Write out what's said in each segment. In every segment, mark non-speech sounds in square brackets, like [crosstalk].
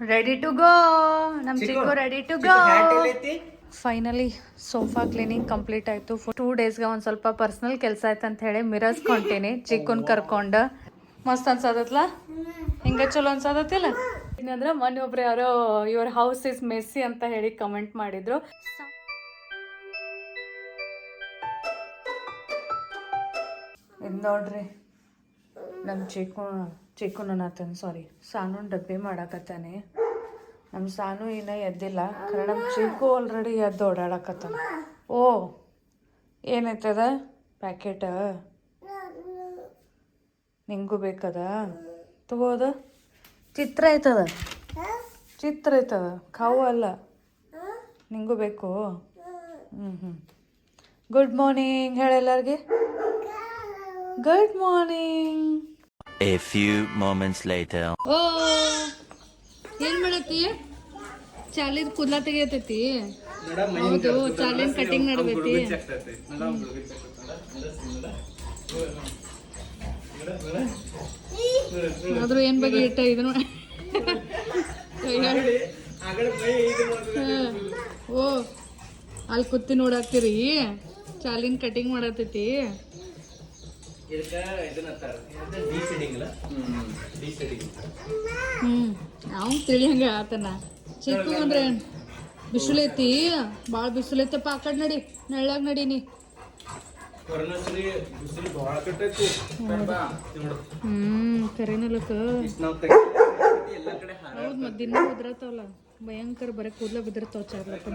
Ready to go ನಮ್ Chikku ready to go finally sofa cleaning complete ಆಯ್ತು. Two ಡೇಸ್ಗೆ ಒಂದು ಸ್ವಲ್ಪ ಪರ್ಸನಲ್ ಕೆಲಸ ಆಯ್ತು ಅಂತ ಹೇಳಿ ಮಿರರ್ಸ್ ಕೊಂಟೀನಿ. [laughs] ಚಿಕ್ಕನ್ ಕರ್ಕೊಂಡು. ಮಸ್ತ್ ಅನ್ಸದತ್ಲ ಹಿಂಗ ಚಲೋ ಅನ್ಸದತ್ತಿಲ್ಲ ಏನಂದ್ರೆ ಮೊನ್ನೆ ಒಬ್ರು ಯಾರೋ ಯುವರ್ ಹೌಸ್ ಇಸ್ ಮೆಸ್ಸಿ ಅಂತ ಹೇಳಿ ಕಮೆಂಟ್ ಮಾಡಿದ್ರು. ಇದು ನೋಡ್ರಿ ನಮ್ಮ ಚಿಕ್ಕು ಚಿಕ್ಕು ಅನ್ನತಾನೆ ಸಾರಿ ಸಾನು ಡಬ್ಬಿ ಮಾಡಾಕತ್ತಾನೆ. ನಮ್ಮ ಸಾನು ಇನ್ನ ಎದ್ದಿಲ್ಲ. ಕಾರಣ ಚಿಕ್ಕು ಆಲ್ರೆಡಿ ಎದ್ದು ಓಡಾಡಕತ್ತಾನ. ಓ ಏನಾಯ್ತದ ಪ್ಯಾಕೆಟ ನಿಂಗೂ ಬೇಕದ? ತಗೋದ ಚಿತ್ರ ಆಯ್ತದ ಚಿತ್ರ ಐತದ? ಕಾವು ಅಲ್ಲ. ನಿಂಗೂ ಬೇಕು? ಹ್ಞೂ ಹ್ಞೂ ಗುಡ್ ಮಾರ್ನಿಂಗ್ ಹೇಳ ಎಲ್ಲರಿಗೆ. Good morning A few moments later. ಓ ಏನ್ ಮಾಡತ್ತಿ? ಚಾಲಿದ್ ಕುದ್ಲ ತೆಗಿಯತೈತಿ. ಹೌದು ಚಾಲಿನ ಕಟಿಂಗ್ ನಡದೈತಿ. ಆದ್ರೂ ಏನ್ ಬಗ್ಗೆ ಇಟ್ಟ ಇದನ್ನ ಓ ಅಲ್ಲಿ ಕುತ್ತಿ ನೋಡಾಕ್ತಿರಿ. ಚಾಲಿನ ಕಟಿಂಗ್ ಮಾಡತೈತಿ. ಹ್ಮ್. ನಾವು ತಿಳಿಯಂಗ ಆತನ. ಚಿಕ್ಕು ಅಂದ್ರೆ ಬಿಸಿಲೈತಿ. ಭಾಳ ಬಿಸಿಲೈತಪ್ಪ ಆ ಕಡೆ ನಡಿ. ನೆಳ್ಳಾಗ ನಡೀನಿ ಹ್ಮ್ ಕರೆನಲಕ್ಕ ಹೌದ್ ಮತ್ತೆ ದಿನ ಉದ್ರತಾವಲ್ಲ. ಭಯಂಕರ ಬರೀ ಕೂದ್ಲ ಬಿದ್ದಿರ್ತಾವ ಚಾರ್ಲಕ್ಕ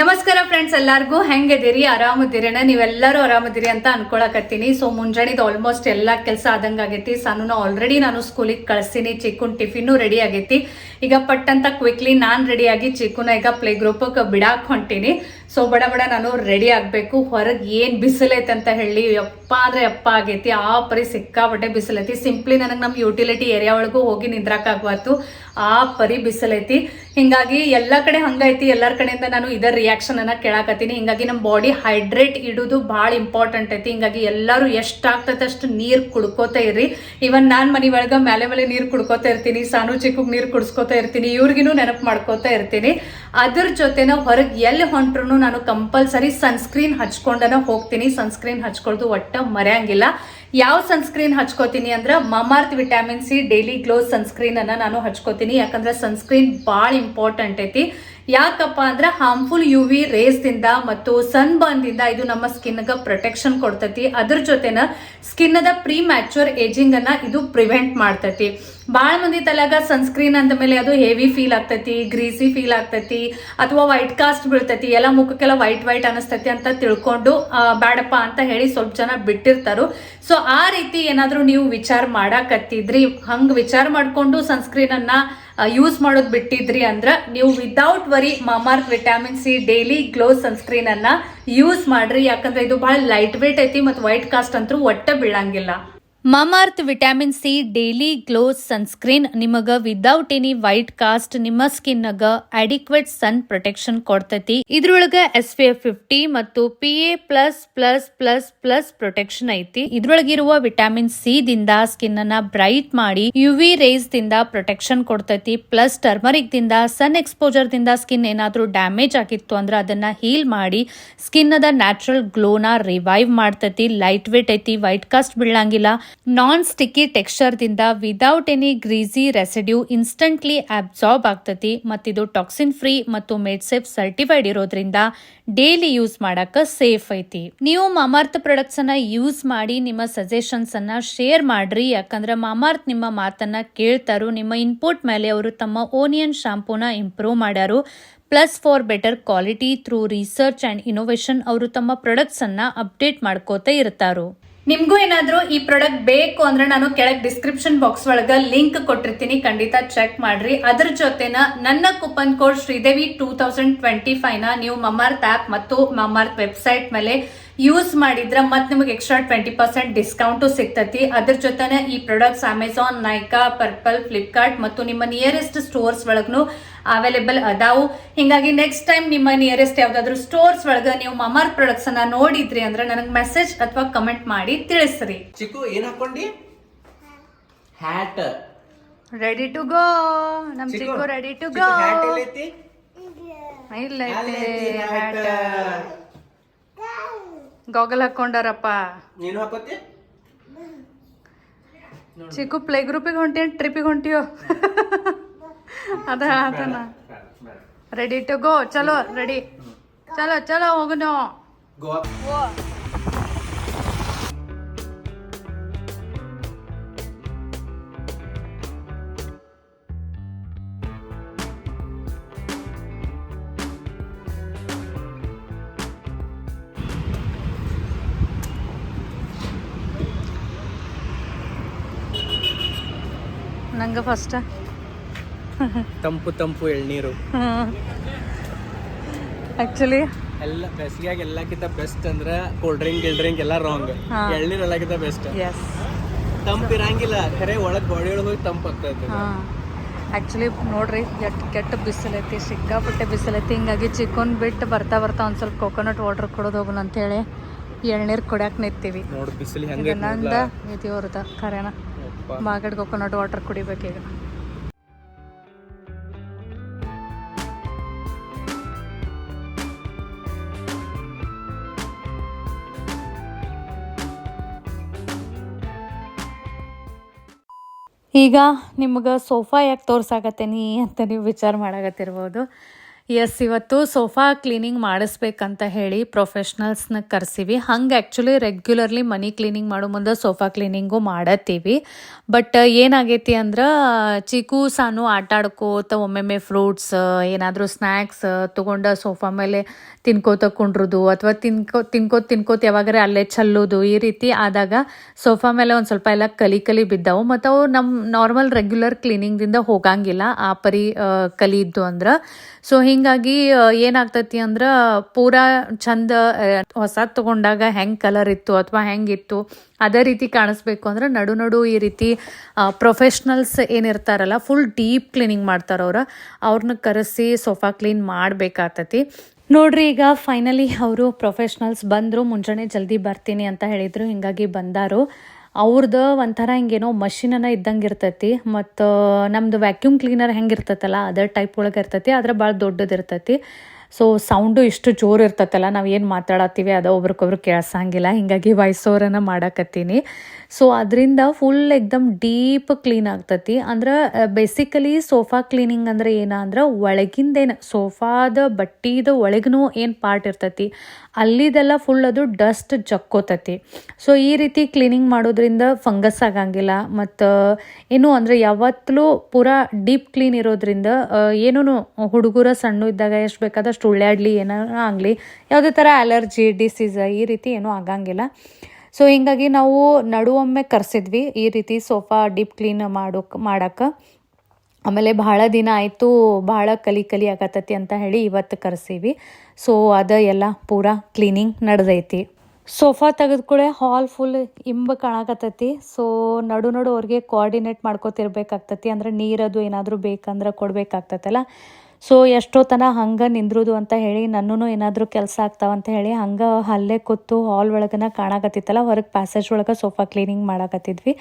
ನಮಸ್ಕಾರ ಫ್ರೆಂಡ್ಸ್ ಎಲ್ಲಾರ್ಗೂ ಹೆಂಗಿದ್ದೀರಿ? ಆರಾಮದಿರೇನ? ನೀವೆಲ್ಲರೂ ಆರಾಮದಿರಿ ಅಂತ ಅನ್ಕೊಳಕತ್ತೀನಿ. ಸೊ ಮುಂಜಾನಿದು ಆಲ್ಮೋಸ್ಟ್ ಎಲ್ಲ ಕೆಲಸ ಆದಂಗೆ ಆಗೈತಿ. ಆಲ್ರೆಡಿ ನಾನು ಸ್ಕೂಲಿಗೆ ಕಳ್ಸಿನಿ ಚಿಕ್ಕುನ್ ಟಿಫಿನ್ನು ರೆಡಿ ಆಗೈತಿ. ಈಗ ಪಟ್ ಅಂತ ಕ್ವಿಕ್ಲಿ ನಾನ್ ರೆಡಿ ಆಗಿ ಚಿಕ್ಕುನ ಈಗ ಪ್ಲೇ ಗ್ರೂಪ್ ಬಿಡಾಕ್ ಹೊಂಟೀನಿ. ಸೊ ಬಡ ಬಡ ನಾನು ರೆಡಿ ಆಗಬೇಕು. ಹೊರಗೆ ಏನ್ ಬಿಸಿಲೈತೆ ಅಂತ ಹೇಳಿ ಯಪ್ಪ ಅಂದ್ರೆ ಯಪ್ಪ ಆಗೈತಿ. ಆ ಪರಿ ಸಿಕ್ಕಾಪಟ್ಟೆ ಬಿಸಿಲೈತಿ. ಸಿಂಪ್ಲಿ ನನಗೆ ನಮ್ಮ ಯುಟಿಲಿಟಿ ಏರಿಯಾ ಒಳಗೂ ಹೋಗಿ ನಿಂದ್ರಾಕಾಗ್ವಾತು. ಆ ಪರಿ ಬಿಸಿಲೈತಿ. ಹಿಂಗಾಗಿ ಎಲ್ಲ ಕಡೆ ಹಂಗೈತಿ. ಎಲ್ಲರ ಕಡೆಯಿಂದ ನಾನು ಇದರ ರಿಯಾಕ್ಷನ್ ಅನ್ನ ಕೇಳಾಕತ್ತೀನಿ. ಹಿಂಗಾಗಿ ನಮ್ಮ ಬಾಡಿ ಹೈಡ್ರೇಟ್ ಇಡೋದು ಭಾಳ ಇಂಪಾರ್ಟೆಂಟ್ ಐತಿ. ಹಿಂಗಾಗಿ ಎಲ್ಲರೂ ಎಷ್ಟಾಗ್ತೈತೆ ಅಷ್ಟು ನೀರು ಕುಡ್ಕೋತಾ ಇರ್ರಿ. ಇವನ್ ನಾನು ಮನೆ ಒಳಗೆ ಮೇಲೆ ಮೇಲೆ ನೀರು ಕುಡ್ಕೋತಾ ಇರ್ತೀನಿ. ಸಾನು ಚಿಕ್ಕಗೆ ನೀರು ಕುಡಿಸ್ಕೋತಾ ಇರ್ತೀನಿ. ಇವ್ರಿಗೂ ನೆನಪು ಮಾಡ್ಕೋತಾ ಇರ್ತೀನಿ. ಅದ್ರ ಜೊತೆನ ಹೊರಗೆ ಎಲ್ಲಿ ಹೊಂಟ್ರು ನಾನು ಕಂಪಲ್ಸರಿ ಸನ್ಸ್ಕ್ರೀನ್ ಹಚ್ಕೊಂಡನ ಹೋಗ್ತೀನಿ. ಸನ್ಸ್ಕ್ರೀನ್ ಹಚ್ಕೊಳ್ದು ಒಟ್ಟ ಮರೆಯಂಗಿಲ್ಲ. ಯಾವ ಸನ್ಸ್ಕ್ರೀನ್ ಹಚ್ಕೋತೀನಿ ಅಂದ್ರೆ Mamaearth vitamin C daily glow sunscreen ಅನ್ನ ನಾನು ಹಚ್ಕೋತೀನಿ. ಯಾಕಂದ್ರೆ ಸನ್ಸ್ಕ್ರೀನ್ ಭಾಳ ಇಂಪಾರ್ಟೆಂಟ್ ಐತಿ. ಯಾಕಪ್ಪ ಅಂದ್ರೆ ಹಾರ್ಮ್ಫುಲ್ ಯು ವಿ ರೇಸ್ದಿಂದ ಮತ್ತು ಸನ್ ಬರ್ನ್ ದಿಂದ ಇದು ನಮ್ಮ ಸ್ಕಿನ್ ಗ ಪ್ರೊಟೆಕ್ಷನ್ ಕೊಡ್ತತಿ. ಅದ್ರ ಜೊತೆನ ಸ್ಕಿನ್ ದ ಪ್ರೀ ಏಜಿಂಗ್ ಅನ್ನ ಇದು ಪ್ರಿವೆಂಟ್ ಮಾಡ್ತತಿ. ಭಾಳ ಮಂದಿ ತಲೆಯಾಗ ಸನ್ಸ್ಕ್ರೀನ್ ಅಂದ ಮೇಲೆ ಅದು ಹೆವಿ ಫೀಲ್ ಆಗ್ತೈತಿ ಗ್ರೀಸಿ ಫೀಲ್ ಆಗ್ತೈತಿ, ಅಥವಾ ವೈಟ್ ಕಾಸ್ಟ್ ಬೀಳ್ತೈತಿ. ಎಲ್ಲ ಮುಖಕ್ಕೆಲ್ಲ ವೈಟ್ ವೈಟ್ ಅನಿಸ್ತೈತಿ ಅಂತ ತಿಳ್ಕೊಂಡು ಬೇಡಪ್ಪ ಅಂತ ಹೇಳಿ ಸ್ವಲ್ಪ ಜನ ಬಿಟ್ಟಿರ್ತಾರು. ಸೊ ಆ ರೀತಿ ಏನಾದರೂ ನೀವು ವಿಚಾರ ಮಾಡಾಕತ್ತಿದ್ರಿ? ಹಂಗೆ ವಿಚಾರ ಮಾಡ್ಕೊಂಡು ಸನ್ಸ್ಕ್ರೀನನ್ನು ಯೂಸ್ ಮಾಡೋದು ಬಿಟ್ಟಿದ್ರಿ ಅಂದ್ರೆ ನೀವು without worry Mamaearth vitamin C daily glow sunscreen ಅನ್ನ ಯೂಸ್ ಮಾಡ್ರಿ. ಯಾಕಂದ್ರೆ ಇದು ಬಹಳ ಲೈಟ್ ವೇಟ್ ಐತಿ ಮತ್ತು ವೈಟ್ ಕಾಸ್ಟ್ ಅಂತೂ ಒಟ್ಟೆ ಬೀಳಂಗಿಲ್ಲ. Mamaearth vitamin C, daily glow sunscreen, ನಿಮಗ ವಿದೌಟ್ ಎನಿ ವೈಟ್ ಕಾಸ್ಟ್ ನಿಮ್ಮ ಸ್ಕಿನ್ ನಗ ಅಡಿಕ್ವೇಟ್ ಸನ್ ಪ್ರೊಟೆಕ್ಷನ್ ಕೊಡ್ತೈತಿ. ಇದ್ರೊಳಗ ಎಸ್ ಪಿ ಎಫ್ ಫಿಫ್ಟಿ ಮತ್ತು P A plus plus plus plus protection ಐತಿ. ಇದ್ರೊಳಗಿರುವ ವಿಟಾಮಿನ್ ಸಿ ದಿಂದ ಸ್ಕಿನ್ ಅನ್ನ ಬ್ರೈಟ್ ಮಾಡಿ ಯು ವಿ ರೇಸ್ ದಿಂದ ಪ್ರೊಟೆಕ್ಷನ್ ಕೊಡ್ತೈತಿ. ಪ್ಲಸ್ ಟರ್ಮರಿಕ್ ದಿಂದ ಸನ್ ಎಕ್ಸ್ಪೋಜರ್ ದಿಂದ ಸ್ಕಿನ್ ಏನಾದ್ರೂ ಡ್ಯಾಮೇಜ್ ಆಗಿತ್ತು ಅಂದ್ರೆ ಅದನ್ನ ಹೀಲ್ ಮಾಡಿ ಸ್ಕಿನ್ ಅದ ನ್ಯಾಚುರಲ್ ಗ್ಲೋನ ರಿವೈವ್ ಮಾಡ್ತೈತಿ. ಲೈಟ್ ವೇಟ್ ಐತಿ ವೈಟ್ ಕಾಸ್ಟ್ ಬೀಳಂಗಿಲ್ಲ. Non sticky ಟೆಕ್ಸ್ಚರ್ದಿಂದ without any greasy residue instantly absorb ಆಗ್ತತಿ ಮತ್ತಿದು ಟಾಕ್ಸಿನ್ ಫ್ರೀ ಮತ್ತು ಮೇಡ್ಸೆಫ್ ಸರ್ಟಿಫೈಡ್ ಇರೋದ್ರಿಂದ ಡೈಲಿ ಯೂಸ್ ಮಾಡಕ ಸೇಫ್ ಐತಿ. ನೀವು ಮಾಮಾರ್ತ್ ಪ್ರಾಡಕ್ಟ್ಸ್ ಅನ್ನ ಯೂಸ್ ಮಾಡಿ ನಿಮ್ಮ ಸಜೆಷನ್ಸ್ ಅನ್ನ ಶೇರ್ ಮಾಡ್ರಿ, ಯಾಕಂದ್ರೆ ಮಾಮಾರ್ತ್ ನಿಮ್ಮ ಮಾತನ್ನ ಕೇಳ್ತಾರೋ, ನಿಮ್ಮ ಇನ್ಪುಟ್ ಮೇಲೆ ಅವರು ತಮ್ಮ ಓನಿಯನ್ ಶಾಂಪೂನ improve ಮಾಡ್ಯಾರು. Plus for better quality through research and innovation ಅವರು ತಮ್ಮ ಪ್ರಾಡಕ್ಟ್ಸ್ ಅನ್ನ ಅಪ್ಡೇಟ್ ಮಾಡ್ಕೋತ ಇರ್ತಾರು. ನಿಮ್ಗೂ ಏನಾದರೂ ಈ ಪ್ರಾಡಕ್ಟ್ ಬೇಕು ಅಂದ್ರೆ ನಾನು ಕೆಳಗೆ ಡಿಸ್ಕ್ರಿಪ್ಷನ್ ಬಾಕ್ಸ್ ಒಳಗೆ ಲಿಂಕ್ ಕೊಟ್ಟಿರ್ತೀನಿ. ಖಂಡಿತ ಚೆಕ್ ಮಾಡ್ರಿ. ಅದ್ರ ಜೊತೆನ ನನ್ನ coupon code Sridevi two thousand twenty ಫೈವ್ನ ನೀವು ಮಮಾರ್ತ್ ಆ್ಯಪ್ ಮತ್ತು ಮಮಾರ್ತ್ ವೆಬ್ಸೈಟ್ ಮೇಲೆ ಯೂಸ್ ಮಾಡಿದ್ರೆ ಮತ್ತೆ ನಿಮಗೆ ಎಕ್ಸ್ಟ್ರಾ ಟ್ವೆಂಟಿ ಪರ್ಸೆಂಟ್ ಡಿಸ್ಕೌಂಟ್ ಸಿಗ್ತತಿ. ಅದ್ರ ಜೊತೆನೆ ಈ products Amazon Nykaa Purplle Flipkart ಮತ್ತು ನಿಮ್ಮ ನಿಯರೆಸ್ಟ್ ಸ್ಟೋರ್ಸ್ ಒಳಗೂ ಅವೈಲೇಬಲ್ ಅದಾವು. ಹಿಂಗಾಗಿ ನೆಕ್ಸ್ಟ್ ಟೈಮ್ ನಿಮ್ಮ ನಿಯರೆಸ್ಟ್ ಯಾವ್ದಾದ್ರು ಸ್ಟೋರ್ಸ್ ಒಳಗೆ ನೀವು ಮಮರ್ ಪ್ರಾಡಕ್ಟ್ಸ್ ಅನ್ನ ನೋಡಿದ್ರಿ ಅಂದ್ರೆ ನನಗೆ ಮೆಸೇಜ್ ಅಥವಾ ಕಮೆಂಟ್ ಮಾಡಿ ತಿಳಿಸ್ರಿ. ಚಿಕ್ಕು ಏನ್ ಹಾಕೊಂಡಿ ಹ್ಯಾಟ್ ರೆಡಿ ಟು ಗೋ ನಮ್ ಚಿಕ್ಕು ರೆಡಿ ಟು ಗೋ ಇಲ್ಲ ಐತೆ ಹ್ಯಾಟ್ ಗಾಗಲ್ ಹಾಕೊಂಡಾರಪ್ಪ. ನೀನು ಹಾಕೋತಿ? ಚಿಕ್ಕು ಪ್ಲೇ ಗ್ರೂಪಿಗೆ ಹೊಂಟಿ ಟ್ರಿಪ್ಪಿಗೆ ಹೊಂಟಿಯೋ? ಅದ ಅದನ್ನ ರೆಡಿ ಟು ಗೋ ಚಲೋ ರೆಡಿ ಚಲೋ ಚಲೋ ಗೋವಾ ನಂಗೆ ಫಸ್ಟ್ ತಂಪು ತಂಪು ಎಳ್ನೀರು. [laughs] ಆ್ಯಕ್ಚುಲಿ ಎಲ್ಲ ಬೇಸಿಗೆಯಾಗ ಎಲ್ಲಕ್ಕಿಂತ ಬೆಸ್ಟ್ ಅಂದ್ರೆ ಕೋಲ್ಡ್ ಡ್ರಿಂಕ್ ಗಿಲ್ ಡ್ರಿಂಕ್ ಎಲ್ಲ ರಾಂಗ್. ಎಳ್ನೀರು ಎಲ್ಲಕ್ಕಿಂತ ಬೆಸ್ಟ್ ಎಸ್ ತಂಪು ಇರಂಗಿಲ್ಲ ಖರೆ ಒಳಗೆ ಬಾಡಿ ಒಳಗೆ ಹೋಗಿ ತಂಪು ಆಗ್ತೈತೆ ಹಾಂ. ಆ್ಯಕ್ಚುಲಿ ನೋಡ್ರಿ ಎಷ್ಟು ಕೆಟ್ಟ ಬಿಸಿಲೈತಿ ಸಿಕ್ಕಾಪಟ್ಟೆ ಬಿಸಿಲೈತಿ ಹಿಂಗಾಗಿ ಚಿಕನ್ ಬಿಟ್ಟು ಬರ್ತಾ ಬರ್ತಾ ಒಂದು ಸ್ವಲ್ಪ ಕೊಕೊನಟ್ ವಾಟರ್ ಕುಡಿದು ಹೋಗೋಣ ಅಂತೇಳಿ ಎಳ್ನೀರು ಕುಡಿಯಕ್ಕೆ ನಿಂತೀವಿ. ನೋಡಿ ಬಿಸಿಲು ಹೆಂಗೆ ಹೆಂಗ ನಂದ ಇದು ಅವ್ರದ ಖರೇನ ಮಾಗಡ್ ಕೊಕೊನಟ್ ವಾಟರ್ ಕುಡಿಬೇಕೀಗ ಈಗ ನಿಮ್ಗೆ ಸೋಫಾ ಯಾಕೆ ತೋರ್ಸಾಕತ್ತೇನಿ ಅಂತ ನೀವು ವಿಚಾರ ಮಾಡಾಕತ್ತಿರ್ಬೋದು. ಎಸ್ ಇವತ್ತು ಸೋಫಾ ಕ್ಲೀನಿಂಗ್ ಮಾಡಿಸ್ಬೇಕಂತ ಹೇಳಿ ಪ್ರೊಫೆಷ್ನಲ್ಸ್ನ ಕರೆಸಿವಿ. ಹಂಗೆ ಆ್ಯಕ್ಚುಲಿ ರೆಗ್ಯುಲರ್ಲಿ ಮನಿ ಕ್ಲೀನಿಂಗ್ ಮಾಡೋ ಮುಂದೆ ಸೋಫಾ ಕ್ಲೀನಿಂಗು ಮಾಡತ್ತೀವಿ. ಬಟ್ ಏನಾಗೈತಿ ಅಂದ್ರೆ ಚಿಕ್ಕು ಸಾನು ಆಟ ಆಡ್ಕೋತ ಒಮ್ಮೊಮ್ಮೆ ಫ್ರೂಟ್ಸ್ ಏನಾದರೂ ಸ್ನ್ಯಾಕ್ಸ್ ತೊಗೊಂಡು ಸೋಫಾ ಮೇಲೆ ತಿನ್ಕೋತ ಕುಂಡ್ರದು ಅಥವಾ ತಿನ್ಕೋ, ತಿನ್ಕೋತ ತಿನ್ಕೋತ ಯಾವಾಗಾರ ಅಲ್ಲೇ ಚಲ್ಲೋದು ಈ ರೀತಿ ಆದಾಗ ಸೋಫಾ ಮೇಲೆ ಒಂದು ಸ್ವಲ್ಪ ಎಲ್ಲ ಕಲಿ ಕಲಿ ಬಿದ್ದವು. ಮತ್ತು ಅವು ನಮ್ಮ ನಾರ್ಮಲ್ ರೆಗ್ಯುಲರ್ ಕ್ಲೀನಿಂಗ್ದಿಂದ ಹೋಗಂಗಿಲ್ಲ. ಆ ಪರಿ ಕಲಿಯಿದ್ದು ಅಂದ್ರೆ ಸೊ ಹಿಂಗಾಗಿ ಏನಾಗ್ತತಿ ಅಂದ್ರೆ ಪೂರಾ ಚಂದ ಹೊಸ ತಗೊಂಡಾಗ ಹೆಂಗೆ ಕಲರ್ ಇತ್ತು ಅಥವಾ ಹೆಂಗಿತ್ತು ಅದೇ ರೀತಿ ಕಾಣಿಸ್ಬೇಕು ಅಂದ್ರೆ ನಡು ನಡು ಈ ರೀತಿ ಪ್ರೊಫೆಷ್ನಲ್ಸ್ ಏನಿರ್ತಾರಲ್ಲ ಫುಲ್ ಡೀಪ್ ಕ್ಲೀನಿಂಗ್ ಮಾಡ್ತಾರ ಅವ್ರು. ಅವ್ರನ್ನ ಕರೆಸಿ ಸೋಫಾ ಕ್ಲೀನ್ ಮಾಡಬೇಕಾಗ್ತತಿ. ನೋಡ್ರಿ, ಈಗ ಫೈನಲಿ ಅವರು ಪ್ರೊಫೆಷ್ನಲ್ಸ್ ಬಂದರು, ಮುಂಜಾನೆ ಜಲ್ದಿ ಬರ್ತೀನಿ ಅಂತ ಹೇಳಿದರು, ಹಿಂಗಾಗಿ ಬಂದಾರು. ಅವ್ರದ್ದು ಒಂಥರ ಹಿಂಗೇನೋ ಮಷಿನನ ಇದ್ದಂಗೆ ಇರ್ತೈತಿ. ಮತ್ತು, ನಮ್ದು ವ್ಯಾಕ್ಯೂಮ್ ಕ್ಲೀನರ್ ಹೆಂಗೆ ಇರ್ತೈತಲ್ಲ, ಅದೇ ಟೈಪ್ ಒಳಗೆ ಇರ್ತೈತಿ, ಆದ್ರೆ ಭಾಳ ದೊಡ್ಡದು ಇರ್ತೈತಿ. ಸೊ ಸೌಂಡು ಇಷ್ಟು ಜೋರು ಇರ್ತೈತಲ್ಲ, ನಾವು ಏನು ಮಾತಾಡತ್ತೀವಿ, ಅದು ಒಬ್ರಿಗೊಬ್ರು ಕೇಳಿಸಂಗಿಲ್ಲ. ಹಿಂಗಾಗಿ ವಾಯ್ಸ್ ಮಾಡಕತ್ತೀನಿ. ಸೊ ಅದರಿಂದ ಫುಲ್ ಎಕ್ದಮ್ ಡೀಪ್ ಕ್ಲೀನ್ ಆಗ್ತತಿ. ಅಂದ್ರೆ ಬೇಸಿಕಲಿ ಸೋಫಾ ಕ್ಲೀನಿಂಗ್ ಅಂದ್ರೆ ಏನ? ಅಂದ್ರೆ ಒಳಗಿಂದೇನು ಸೋಫಾದ ಬಟ್ಟಿದ ಒಳಗೂ ಏನು ಪಾರ್ಟ್ ಇರ್ತೈತಿ, ಅಲ್ಲಿದೆಲ್ಲ ಫುಲ್ ಅದು ಡಸ್ಟ್ ಜಕ್ಕೋತತಿ. ಸೊ ಈ ರೀತಿ ಕ್ಲೀನಿಂಗ್ ಮಾಡೋದ್ರಿಂದ ಫಂಗಸ್ ಆಗಂಗಿಲ್ಲ. ಮತ್ತು ಏನು ಅಂದರೆ ಯಾವತ್ತಲೂ ಪೂರಾ ಡೀಪ್ ಕ್ಲೀನ್ ಇರೋದ್ರಿಂದ ಏನೂ ಹುಡುಗರ ಸಣ್ಣ ಇದ್ದಾಗ ಎಷ್ಟು ಬೇಕಾದಷ್ಟು ಉಳ್ಳಾಡ್ಲಿ ಏನೋ ಆಗಲಿ. ಯಾವುದೇ ಥರ ಅಲರ್ಜಿ ಡಿಸೀಸ್ ಈ ರೀತಿ ಏನೂ ಆಗಂಗಿಲ್ಲ. ಸೊ ಹಿಂಗಾಗಿ ನಾವು ನಡುವೊಮ್ಮೆ ಕರೆಸಿದ್ವಿ ಈ ರೀತಿ ಸೋಫಾ ಡೀಪ್ ಕ್ಲೀನ್ ಮಾಡೋಕೆ ಮಾಡಕ್ಕೆ ಆಮೇಲೆ ಭಾಳ ದಿನ ಆಯಿತು, ಭಾಳ ಕಲಿ ಕಲಿ ಆಗತ್ತತಿ ಅಂತ ಹೇಳಿ ಇವತ್ತು ಕರೆಸೀವಿ. ಸೊ ಅದ ಎಲ್ಲ ಪೂರಾ ಕ್ಲೀನಿಂಗ್ ನಡೆದೈತಿ. ಸೋಫಾ ತೆಗೆದುಕೊಳ್ಳೆ ಹಾಲ್ ಫುಲ್ ಇಂಬ ಕಾಣಕತ್ತೈತಿ. ಸೊ ನಡು ನಡು ಅವ್ರಿಗೆ ಕೋಆರ್ಡಿನೇಟ್ ಮಾಡ್ಕೋತಿರ್ಬೇಕಾಗ್ತತಿ. ಅಂದ್ರೆ ನೀರದು ಏನಾದರೂ ಬೇಕಂದ್ರೆ ಕೊಡಬೇಕಾಗ್ತೈತಲ್ಲ. ಸೊ ಎಷ್ಟೋ ತನ ಹಂಗೆ ನಿಂದ್ರುದು ಅಂತ ಹೇಳಿ ನನ್ನೂ ಏನಾದರೂ ಕೆಲಸ ಆಗ್ತಾವಂತ ಹೇಳಿ ಹಂಗೆ ಅಲ್ಲೇ ಕೂತು ಹಾಲ್ ಒಳಗನ ಕಾಣಾಕತ್ತಿತ್ತಲ್ಲ, ಹೊರಗೆ ಪ್ಯಾಸೇಜ್ ಒಳಗೆ ಸೋಫಾ ಕ್ಲೀನಿಂಗ್ ಮಾಡಕತ್ತಿದ್ವಿ.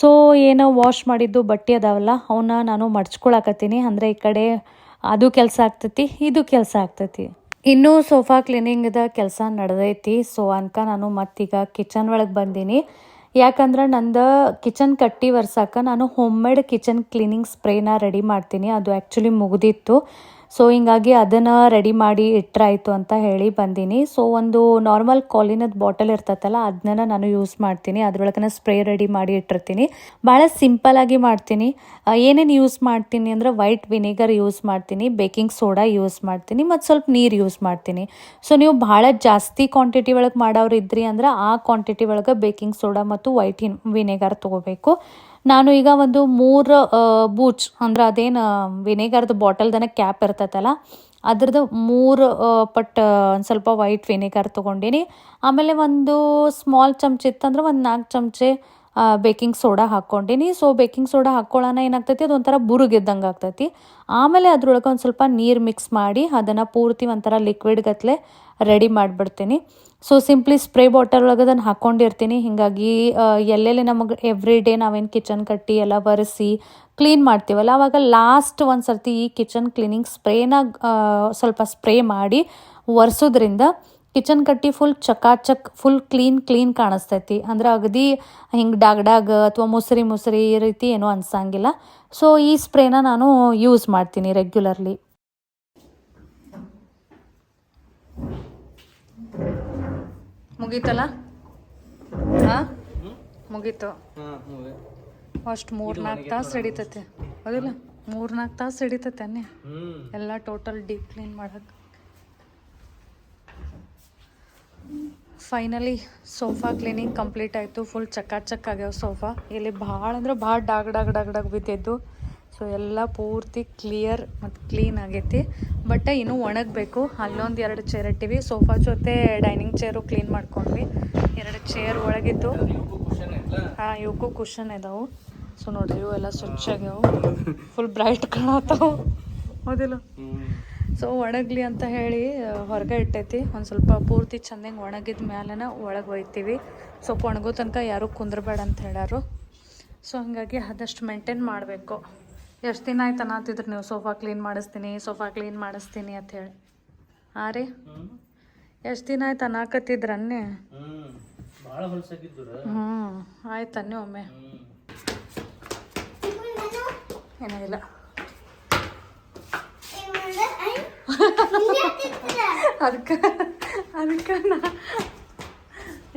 ಸೊ ಏನೋ ವಾಶ್ ಮಾಡಿದ್ದು ಬಟ್ಟೆ ಅದಾವಲ್ಲ ಅವನ್ನ ನಾನು ಮಡ್ಚ್ಕೊಳಕತ್ತೀನಿ. ಅಂದರೆ ಈ ಕಡೆ ಅದು ಕೆಲಸ ಆಗ್ತೈತಿ, ಇದು ಕೆಲಸ ಆಗ್ತೈತಿ. ಇನ್ನೂ ಸೋಫಾ ಕ್ಲೀನಿಂಗ್ದ ಕೆಲಸ ನಡೆದೈತಿ. ಸೊ ಅನ್ಕ ನಾನು ಮತ್ತೀಗ ಕಿಚನ್ ಒಳಗೆ ಬಂದೀನಿ. ಯಾಕಂದ್ರೆ ನಂದು ಕಿಚನ್ ಕಟ್ಟಿ ಒರ್ಸಕ್ಕೆ ನಾನು ಹೋಮ್ ಮೇಡ್ ಕಿಚನ್ ಕ್ಲೀನಿಂಗ್ ಸ್ಪ್ರೇನ ರೆಡಿ ಮಾಡ್ತೀನಿ. ಅದು ಆ್ಯಕ್ಚುಲಿ ಮುಗ್ದಿತ್ತು. ಸೊ ಹಿಂಗಾಗಿ ಅದನ್ನು ರೆಡಿ ಮಾಡಿ ಇಟ್ಟರಾಯ್ತು ಅಂತ ಹೇಳಿ ಬಂದೀನಿ. ಸೊ ಒಂದು ನಾರ್ಮಲ್ ಕಾಲಿನದ ಬಾಟಲ್ ಇರ್ತೈತಲ್ಲ ಅದನ್ನ ನಾನು ಯೂಸ್ ಮಾಡ್ತೀನಿ. ಅದ್ರೊಳಗೆ ಸ್ಪ್ರೇ ರೆಡಿ ಮಾಡಿ ಇಟ್ಟಿರ್ತೀನಿ. ಭಾಳ ಸಿಂಪಲಾಗಿ ಮಾಡ್ತೀನಿ. ಏನೇನು ಯೂಸ್ ಮಾಡ್ತೀನಿ ಅಂದ್ರೆ ವೈಟ್ ವಿನೆಗರ್ ಯೂಸ್ ಮಾಡ್ತೀನಿ ಬೇಕಿಂಗ್ ಸೋಡಾ ಯೂಸ್ ಮಾಡ್ತೀನಿ, ಮತ್ತು ಸ್ವಲ್ಪ ನೀರು ಯೂಸ್ ಮಾಡ್ತೀನಿ. ಸೊ ನೀವು ಭಾಳ ಜಾಸ್ತಿ ಕ್ವಾಂಟಿಟಿ ಒಳಗೆ ಮಾಡೋರು ಇದ್ರಿ ಅಂದ್ರೆ ಆ ಕ್ವಾಂಟಿಟಿ ಒಳಗೆ ಬೇಕಿಂಗ್ ಸೋಡಾ ಮತ್ತು ವೈಟ್ ವಿನೆಗರ್ ತೊಗೋಬೇಕು. ನಾನು ಈಗ ಒಂದು ಮೂರು ಬೂಚ್, ಅಂದ್ರೆ ಅದೇನು ವಿನೆಗರ್ದು ಬಾಟಲ್ದನ ಕ್ಯಾಪ್ ಇರ್ತೈತಲ್ಲ, ಅದ್ರದ್ದು ಮೂರು ಪಟ್ ಒಂದು ಸ್ವಲ್ಪ ವೈಟ್ ವಿನೆಗರ್ ತೊಗೊಂಡೀನಿ. ಆಮೇಲೆ ಒಂದು ಸ್ಮಾಲ್ ಚಮಚ ಇತ್ತಂದ್ರೆ ಒಂದು ನಾಲ್ಕು ಚಮಚೆ ಬೇಕಿಂಗ್ ಸೋಡಾ ಹಾಕ್ಕೊಂಡೀನಿ. ಸೊ ಬೇಕಿಂಗ್ ಸೋಡಾ ಹಾಕ್ಕೊಳ್ಳೋಣ ಏನಾಗ್ತೈತಿ? ಅದು ಅದೊಂಥರ ಬುರುಗಿದ್ದಂಗೆ ಆಗ್ತೈತಿ. ಆಮೇಲೆ ಅದ್ರೊಳಗೆ ಒಂದು ಸ್ವಲ್ಪ ನೀರು ಮಿಕ್ಸ್ ಮಾಡಿ ಅದನ್ನು ಪೂರ್ತಿ ಒಂಥರ ಲಿಕ್ವಿಡ್ ಗತ್ಲೆ ರೆಡಿ ಮಾಡಿಬಿಡ್ತೀನಿ. ಸೊ ಸಿಂಪ್ಲಿ ಸ್ಪ್ರೇ ಬಾಟಲ್ ಒಳಗೆ ಅದನ್ನು ಹಾಕ್ಕೊಂಡಿರ್ತೀನಿ ಹೀಗಾಗಿ ಎಲ್ಲೆಲ್ಲಿ ನಮಗೆ ಎವ್ರಿ ಡೇ ನಾವೇನು ಕಿಚನ್ ಕಟ್ಟಿ ಎಲ್ಲ ಒರೆಸಿ ಕ್ಲೀನ್ ಮಾಡ್ತೀವಲ್ಲ ಆವಾಗ ಲಾಸ್ಟ್ ಒಂದು ಸರ್ತಿ ಈ ಕಿಚನ್ ಕ್ಲೀನಿಂಗ್ ಸ್ಪ್ರೇನ ಸ್ವಲ್ಪ ಸ್ಪ್ರೇ ಮಾಡಿ ಒರೆಸೋದ್ರಿಂದ ಕಿಚನ್ ಕಟ್ಟಿ ಫುಲ್ ಚಕಾಚಕ್ ಫುಲ್ ಕ್ಲೀನ್ ಕ್ಲೀನ್ ಕಾಣಿಸ್ತೈತಿ. ಅಂದ್ರೆ ಅಗದಿ ಹಿಂಗೆ ಡಾಗ್ ಡಾಗ್ ಅಥವಾ ಮುಸ್ರಿ ಮುಸ್ರಿ ಈ ರೀತಿ ಏನೂ ಅನ್ಸಂಗಿಲ್ಲ. ಸೊ ಈ ಸ್ಪ್ರೇನ ನಾನು ಯೂಸ್ ಮಾಡ್ತೀನಿ ರೆಗ್ಯುಲರ್ಲಿ ಮುಗೀತಲ್ಲ? ಹಾಂ? ಮುಗೀತು. ಅಷ್ಟು ಮೂರ್ನಾಲ್ಕು ತಾಸು ಹಿಡಿತೈತೆ. ಹೌದಿಲ್ಲ? ಮೂರ್ನಾಲ್ಕು ತಾಸು ಹಿಡಿತೈತೆ ಅನ್ನೇ ಎಲ್ಲ ಟೋಟಲ್ ಡೀಪ್ ಕ್ಲೀನ್ ಮಾಡಕ್ಕೆ ಫೈನಲಿ ಸೋಫಾ ಕ್ಲೀನಿಂಗ್ ಕಂಪ್ಲೀಟ್ ಆಯಿತು. ಫುಲ್ ಚಕಾಚಕ್ ಆಗ್ಯಾವ ಸೋಫಾ ಇಲ್ಲಿ ಭಾಳ ಅಂದ್ರೆ ಭಾಳ ಡಾಗ್ ಡಾಗ್ ಡಾಗ್ ಡಾಗ್ ಬಿದ್ದಿದ್ದು. ಸೊ ಎಲ್ಲ ಪೂರ್ತಿ ಕ್ಲಿಯರ್ ಮತ್ತು ಕ್ಲೀನ್ ಆಗೈತಿ. ಬಟ್ ಇನ್ನೂ ಒಣಗಬೇಕು. ಅಲ್ಲೊಂದು ಎರಡು ಚೇರ್ ಇಟ್ಟಿವಿ. ಸೋಫಾ ಜೊತೆ ಡೈನಿಂಗ್ ಚೇರು ಕ್ಲೀನ್ ಮಾಡ್ಕೊಂಡ್ವಿ. ಎರಡು ಚೇರ್ ಒಳಗಿದ್ದು. ಹಾಂ ಇವಕ್ಕೂ ಕುಷನ್ ಇದಾವು. ಸೊ ನೋಡ್ರಿ ಇವು ಎಲ್ಲ ಸ್ವಚ್ಛ ಆಗ್ಯಾವು. ಫುಲ್ ಬ್ರೈಟ್ ಕಾಣತ್ತಾವು ಹೌದಿಲ್ಲ? ಸೊ ಒಣಗಲಿ ಅಂತ ಹೇಳಿ ಹೊರಗೆ ಇಟ್ಟೈತಿ. ಒಂದು ಸ್ವಲ್ಪ ಪೂರ್ತಿ ಚಂದಂಗೆ ಒಣಗಿದ ಮ್ಯಾಲೇನ ಒಳಗೆ ಒಯ್ತೀವಿ. ಸ್ವಲ್ಪ ಒಣಗೋ ತನಕ ಯಾರೂ ಕುಂದ್ರಬೇಡ ಅಂತ ಹೇಳ್ಯಾರು ಸೊ ಹಾಗಾಗಿ ಆದಷ್ಟು ಮೇಂಟೈನ್ ಮಾಡಬೇಕು. ಎಷ್ಟು ದಿನ ಆಯ್ತು ಅನ್ನತ್ತಿದ್ರು ನೀವು ಸೋಫಾ ಕ್ಲೀನ್ ಮಾಡಿಸ್ತೀನಿ, ಸೋಫಾ ಕ್ಲೀನ್ ಮಾಡಿಸ್ತೀನಿ ಅಂತ ಹೇಳಿ. ಹಾಂ ರೀ? ಎಷ್ಟು ದಿನ ಆಯ್ತು ಅನ್ನಕತ್ತಿದ್ರನ್ನೇ ಹ್ಞೂ ಆಯ್ತು ಅನ್ನಿ ಒಮ್ಮೆ. ಏನೂ ಇಲ್ಲ ಅದಕ್ಕೆ ಅದಕ್ಕೆ